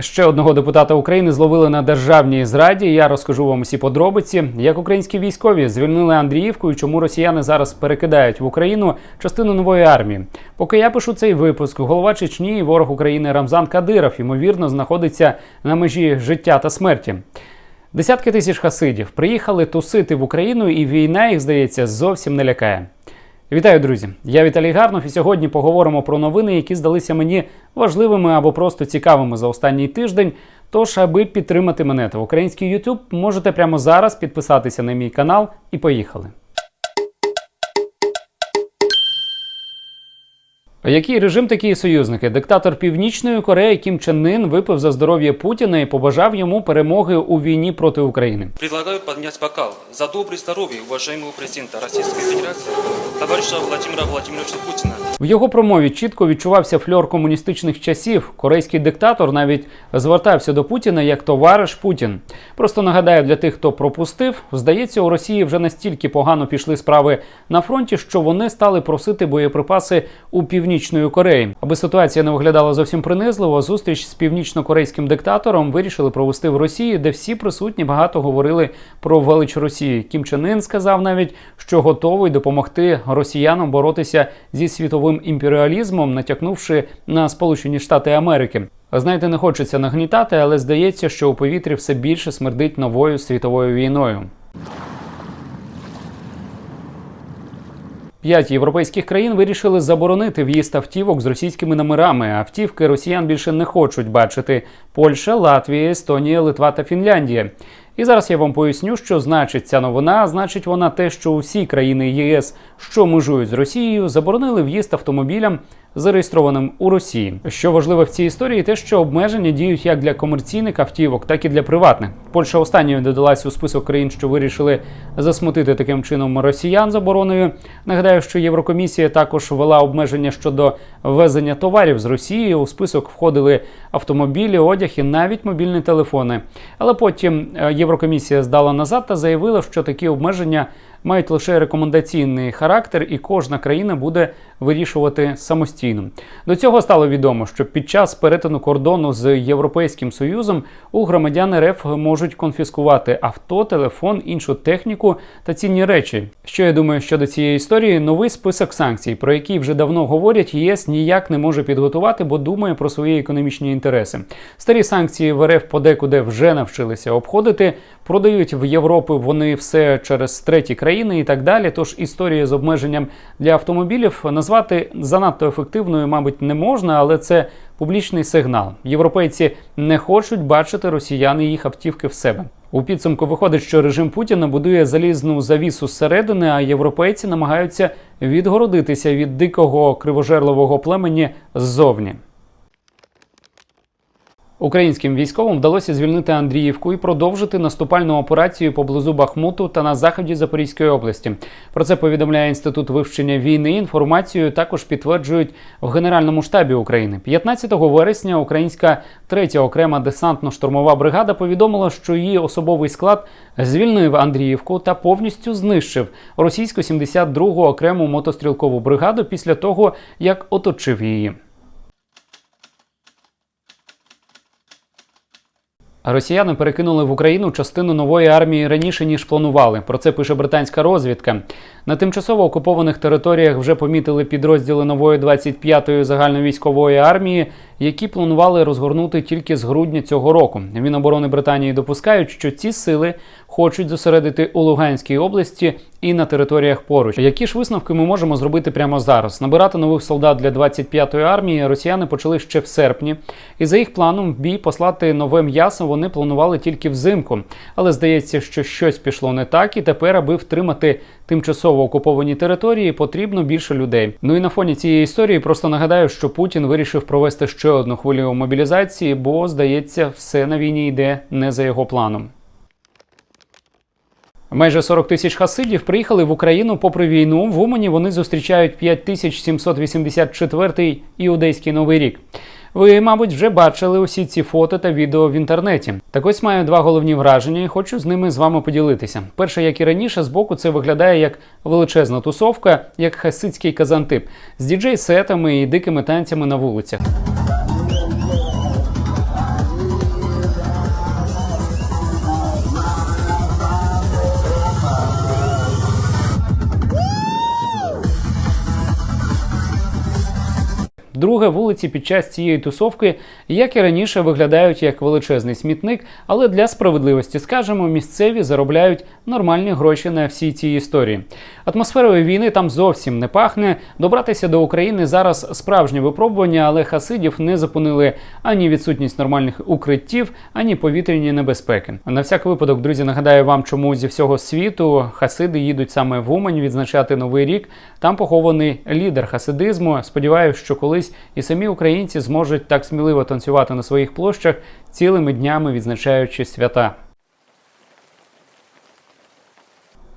Ще одного депутата України зловили на державній зраді. Я розкажу вам усі подробиці, як українські військові звільнили Андріївку і чому росіяни зараз перекидають в Україну частину нової армії. Поки я пишу цей випуск, голова Чечні і ворог України Рамзан Кадиров ймовірно знаходиться на межі життя та смерті. Десятки тисяч хасидів приїхали тусити в Україну, і війна їх здається зовсім не лякає. Вітаю, друзі! Я Віталій Гарнов, і сьогодні поговоримо про новини, які здалися мені важливими або просто цікавими за останній тиждень. Тож, аби підтримати мене та український YouTube, можете прямо зараз підписатися на мій канал і поїхали. Який режим такі союзники? Диктатор Північної Кореї Кім Чен Ын випив за здоров'я Путіна і побажав йому перемоги у війні проти України. Предлагаю поднять бокал за доброе здоровье уважаемого президента Российской Федерации, товарища Владимира Владимировича Путина. В його промові чітко відчувався фльор комуністичних часів. Корейський диктатор навіть звертався до Путіна як товариш Путін. Просто нагадаю для тих, хто пропустив, здається, у Росії вже настільки погано пішли справи на фронті, що вони стали просити боєприпаси у північної Кореї. Аби ситуація не виглядала зовсім принизливо, зустріч з північно-корейським диктатором вирішили провести в Росії, де всі присутні багато говорили про велич Росії. Кім Чен Ын сказав навіть, що готовий допомогти росіянам боротися зі світовим імперіалізмом, натякнувши на Сполучені Штати Америки. Знаєте, не хочеться нагнітати, але здається, що у повітрі все більше смердить новою світовою війною. П'ять європейських країн вирішили заборонити в'їзд автівок з російськими номерами. Автівки росіян більше не хочуть бачити Польща, Латвія, Естонія, Литва та Фінляндія. І зараз я вам поясню, що значить ця новина. Значить вона те, що усі країни ЄС, що межують з Росією, заборонили в'їзд автомобілям, зареєстрованим у Росії. Що важливо в цій історії, те, що обмеження діють як для комерційних автівок, так і для приватних. Польща останньою додалась у список країн, що вирішили засмутити таким чином росіян забороною. Нагадаю, що Єврокомісія також ввела обмеження щодо ввезення товарів з Росії. У список входили автомобілі, одяг і навіть мобільні телефони. Але потім е, Єврокомісія здала назад та заявила, що такі обмеження мають лише рекомендаційний характер, і кожна країна буде вирішувати самостійно. До цього стало відомо, що під час перетину кордону з Європейським Союзом у громадян РФ можуть конфіскувати авто, телефон, іншу техніку та цінні речі. Що я думаю щодо цієї історії, новий список санкцій, про які вже давно говорять, ЄС ніяк не може підготувати, бо думає про свої економічні інтереси. Старі санкції в РФ подекуди вже навчилися обходити, продають в Європу вони все через треті країни і так далі. Тож історія з обмеженням для автомобілів назвати занадто ефективною, мабуть, не можна, але це публічний сигнал. Європейці не хочуть бачити росіян і їх автівки в себе. У підсумку виходить, що режим Путіна будує залізну завісу зсередини, а європейці намагаються відгородитися від дикого кривожерливого племені ззовні. Українським військовим вдалося звільнити Андріївку і продовжити наступальну операцію поблизу Бахмуту та на заході Запорізької області. Про це повідомляє інститут вивчення війни. Інформацію також підтверджують в Генеральному штабі України. 15 вересня українська третя окрема десантно-штурмова бригада повідомила, що її особовий склад звільнив Андріївку та повністю знищив російську 72-гу окрему мотострілкову бригаду після того, як оточив її. Росіяни перекинули в Україну частину нової армії раніше ніж планували. Про це пише британська розвідка. На тимчасово окупованих територіях вже помітили підрозділи нової 25-ї загальновійськової армії, які планували розгорнути тільки з грудня цього року. Міноборони Британії допускають, що ці сили хочуть зосередити у Луганській області і на територіях поруч. Які ж висновки ми можемо зробити прямо зараз? Набирати нових солдат для 25-ї армії росіяни почали ще в серпні, і за їх планом бій послати нове м'ясо вони планували тільки взимку. Але здається, що щось пішло не так, і тепер, аби втримати тимчасово окуповані території, потрібно більше людей. Ну і на фоні цієї історії просто нагадаю, що Путін вирішив провести ще одну хвилю мобілізації, бо здається, все на війні йде не за його планом. Майже 40 тисяч хасидів приїхали в Україну попри війну. В Умані вони зустрічають 5784-й іудейський новий рік. Ви, мабуть, вже бачили усі ці фото та відео в інтернеті. Так ось маю два головні враження і хочу з ними з вами поділитися. Перше, як і раніше, збоку це виглядає як величезна тусовка, як хасидський казантип з діджей-сетами і дикими танцями на вулицях. Друге, вулиці під час цієї тусовки, як і раніше, виглядають як величезний смітник, але для справедливості скажемо, місцеві заробляють нормальні гроші на всій цій історії. Атмосферою війни там зовсім не пахне. Добратися до України зараз справжнє випробування, але хасидів не зупинили ані відсутність нормальних укриттів, ані повітряні небезпеки. На всяк випадок, друзі, нагадаю вам, чому зі всього світу хасиди їдуть саме в Умань відзначати новий рік. Там похований лідер хасидизму. Сподіваюся, що колись і самі українці зможуть так сміливо танцювати на своїх площах цілими днями відзначаючи свята.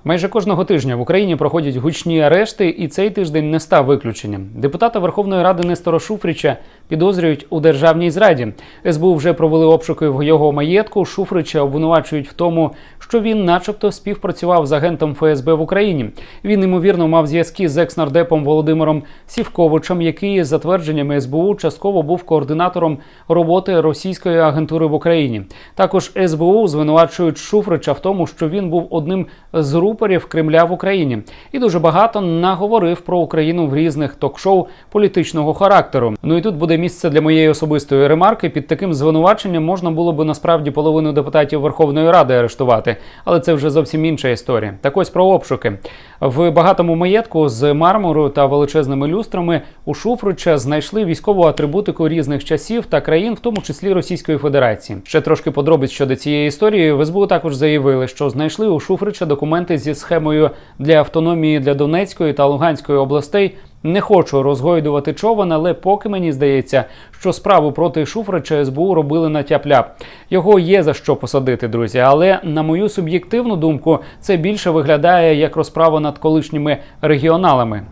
Майже кожного тижня в Україні проходять гучні арешти, і цей тиждень не став виключенням. Депутата Верховної Ради Нестора Шуфрича підозрюють у державній зраді. СБУ вже провели обшуки в його маєтку. Шуфрича обвинувачують в тому, що він, начебто, співпрацював з агентом ФСБ в Україні. Він ймовірно мав зв'язки з екс-нардепом Володимиром Сівковичем, який, за твердженнями СБУ, частково був координатором роботи російської агентури в Україні. Також СБУ звинувачують Шуфрича в тому, що він був одним з рупорів Кремля в Україні і дуже багато наговорив про Україну в різних ток-шоу політичного характеру. Ну і тут буде місце для моєї особистої ремарки. Під таким звинуваченням можна було би насправді половину депутатів Верховної Ради арештувати, але це вже зовсім інша історія. Так ось про обшуки в багатому маєтку з мармуру та величезними люстрами у Шуфрича знайшли військову атрибутику різних часів та країн, в тому числі Російської Федерації. Ще трошки подробиць щодо цієї історії. В СБУ також заявили, що знайшли у Шуфрича документи зі схемою для автономії для Донецької та Луганської областей. Не хочу розгойдувати човен, але поки мені здається, що справу проти Шуфрича СБУ робили на тяп-ляп. Його є за що посадити, друзі. Але на мою суб'єктивну думку, це більше виглядає як розправа над колишніми регіоналами.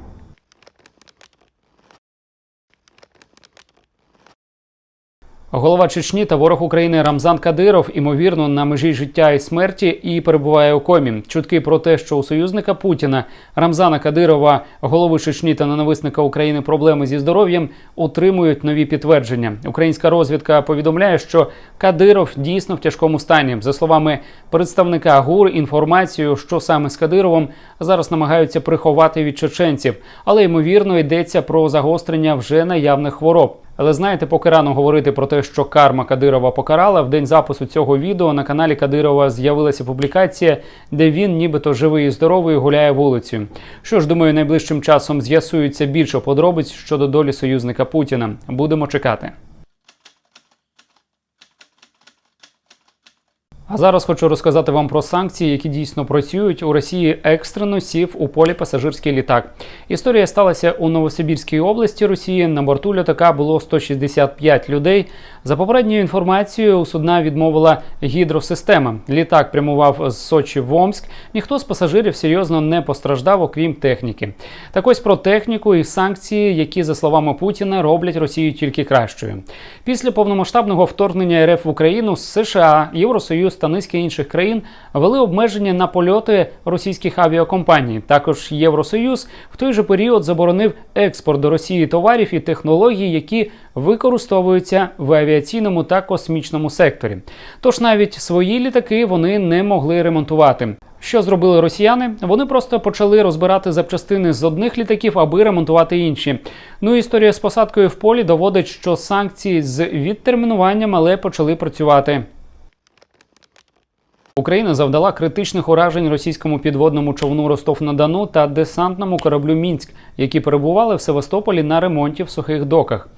Голова Чечні та ворог України Рамзан Кадиров, імовірно, на межі життя і смерті і перебуває у комі. Чутки про те, що у союзника Путіна Рамзана Кадирова, голови Чечні та ненависника України, проблеми зі здоров'ям отримують нові підтвердження. Українська розвідка повідомляє, що Кадиров дійсно в тяжкому стані. За словами представника ГУР, інформацію, що саме з Кадировим зараз намагаються приховати від чеченців, але ймовірно йдеться про загострення вже наявних хвороб. Але знаєте, поки рано говорити про те, що карма Кадирова покарала, в день запису цього відео на каналі Кадирова з'явилася публікація, де він, нібито живий і здоровий, гуляє вулицею. Що ж, думаю, найближчим часом з'ясується більше подробиць щодо долі союзника Путіна. Будемо чекати. А зараз хочу розказати вам про санкції, які дійсно працюють. У Росії екстрено сів у полі пасажирський літак. Історія сталася у Новосибірській області Росії. На борту літака було 165 людей. За попередньою інформацією, у судна відмовила гідросистема. Літак прямував з Сочі в Омськ. Ніхто з пасажирів серйозно не постраждав, окрім техніки. Так ось про техніку і санкції, які, за словами Путіна, роблять Росію тільки кращою. Після повномасштабного вторгнення РФ в Україну США, Євросоюз та низки інших країн ввели обмеження на польоти російських авіакомпаній. Також Євросоюз в той же період заборонив експорт до Росії товарів і технологій, які використовуються в авіаційному та космічному секторі. Тож навіть свої літаки вони не могли ремонтувати. Що зробили росіяни? Вони просто почали розбирати запчастини з одних літаків, аби ремонтувати інші. Ну історія з посадкою в полі доводить, що санкції з відтермінуванням але почали працювати. Україна завдала критичних уражень російському підводному човну Ростов-на-Дону та десантному кораблю Мінськ, які перебували в Севастополі на ремонті в сухих доках.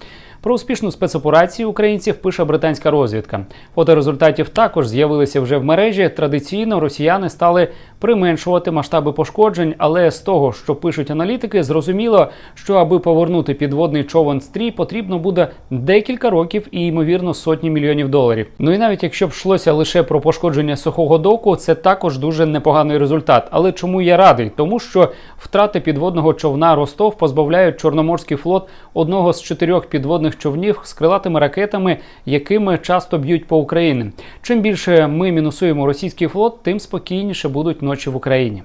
Про успішну спецоперацію українців пише британська розвідка. Фото результатів також з'явилися вже в мережі. Традиційно росіяни стали применшувати масштаби пошкоджень, але з того, що пишуть аналітики, зрозуміло, що аби повернути підводний човен стрій, потрібно буде декілька років і ймовірно сотні мільйонів доларів. Ну і навіть якщо б йшлося лише про пошкодження сухого доку, це також дуже непоганий результат. Але чому я радий? Тому що втрати підводного човна Ростов позбавляють Чорноморський флот одного з чотирьох підводних човнів з крилатими ракетами, якими часто б'ють по Україні. Чим більше ми мінусуємо російський флот, тим спокійніше будуть ночі в Україні.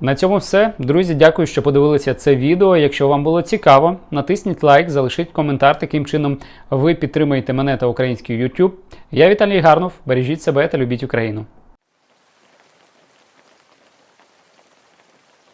На цьому все. Друзі, дякую, що подивилися це відео. Якщо вам було цікаво, натисніть лайк, залишіть коментар. Таким чином ви підтримаєте мене та український YouTube. Я Віталій Гарнов. Бережіть себе та любіть Україну.